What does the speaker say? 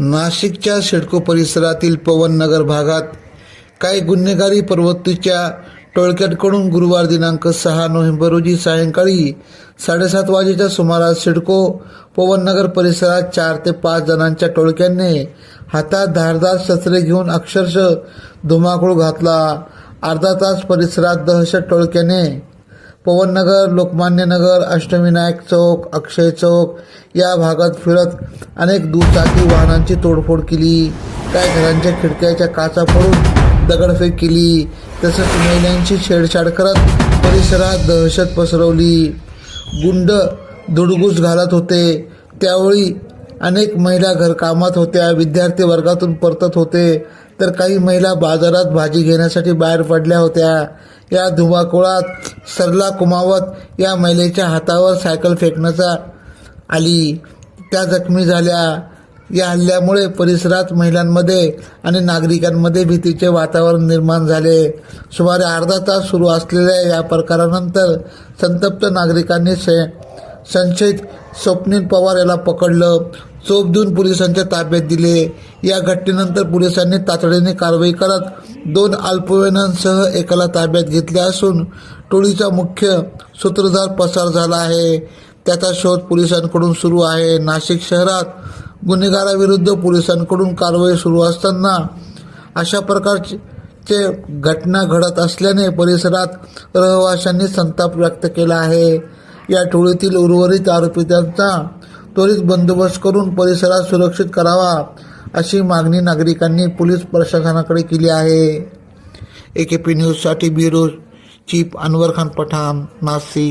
नाशिकच्या सिडको परिसरातील पवननगर भागात काही गुन्हेगारी प्रवृत्तीच्या टोळक्याकडून गुरुवार दिनांक सहा नोव्हेंबर रोजी सायंकाळी साडेसात वाजेच्या सुमारास सिडको पवननगर परिसरात चार ते पाच जणांच्या टोळक्याने हातात धारदार शस्त्रे घेऊन अक्षरशः धुमाकूळ घातला. अर्धा तास परिसरात दहशत टोळक्याने पवननगर लोकमान्यनगर अष्टविनायक चौक अक्षय चौक या भागात फिरत अनेक दुचाकी वाहनांची तोडफोड केली. काही घरांच्या खिडक्याच्या काचा पडून दगडफेक केली. तसंच महिलांची छेडछाड करत परिसरात दहशत पसरवली. गुंड धुडगूस घालत होते. त्यावेळी अनेक महिला घरकामात होत्या. विद्यार्थी वर्गातून परतत होते. तर काही महिला बाजारात भाजी घेण्यासाठी बाहेर पडल्या होत्या. या धुमाकुळात सरला कुमावत या महिलेच्या हातावर सायकल फेकण्याचा आली. त्या जखमी झाल्या. या हल्ल्यामुळे परिसरात महिलांमध्ये आणि नागरिकांमध्ये भीतीचे वातावरण निर्माण झाले. सुमारे अर्धा तास सुरू असलेल्या या प्रकारानंतर संतप्त नागरिकांनी से संशयित स्वप्नील पवार याला पकडलं. चोप देऊन पोलिसांच्या ताब्यात दिले. या घटनेनंतर पोलिसांनी तातडीने कारवाई करत दोन अल्पवयनांसह एकाला ताब्यात घेतले असून टोळीचा मुख्य सूत्रधार पसार झाला आहे. त्याचा शोध पोलिसांकडून सुरू आहे. नाशिक शहरात गुन्हेगाराविरुद्ध पोलिसांकडून कारवाई सुरू असताना अशा प्रकारचे घटना घडत असल्याने परिसरात रहिवाशांनी संताप व्यक्त केला आहे. या टोळीतील उर्वरित आरोपितांचा त्वरित बंदोबस्त करून परिसरात सुरक्षित करावा अशी मागणी नागरिकांनी पोलीस प्रशासनाकडे केली आहे. ए के पी न्यूजसाठी ब्युरो चीफ अनवर खान पठाण नाशिक.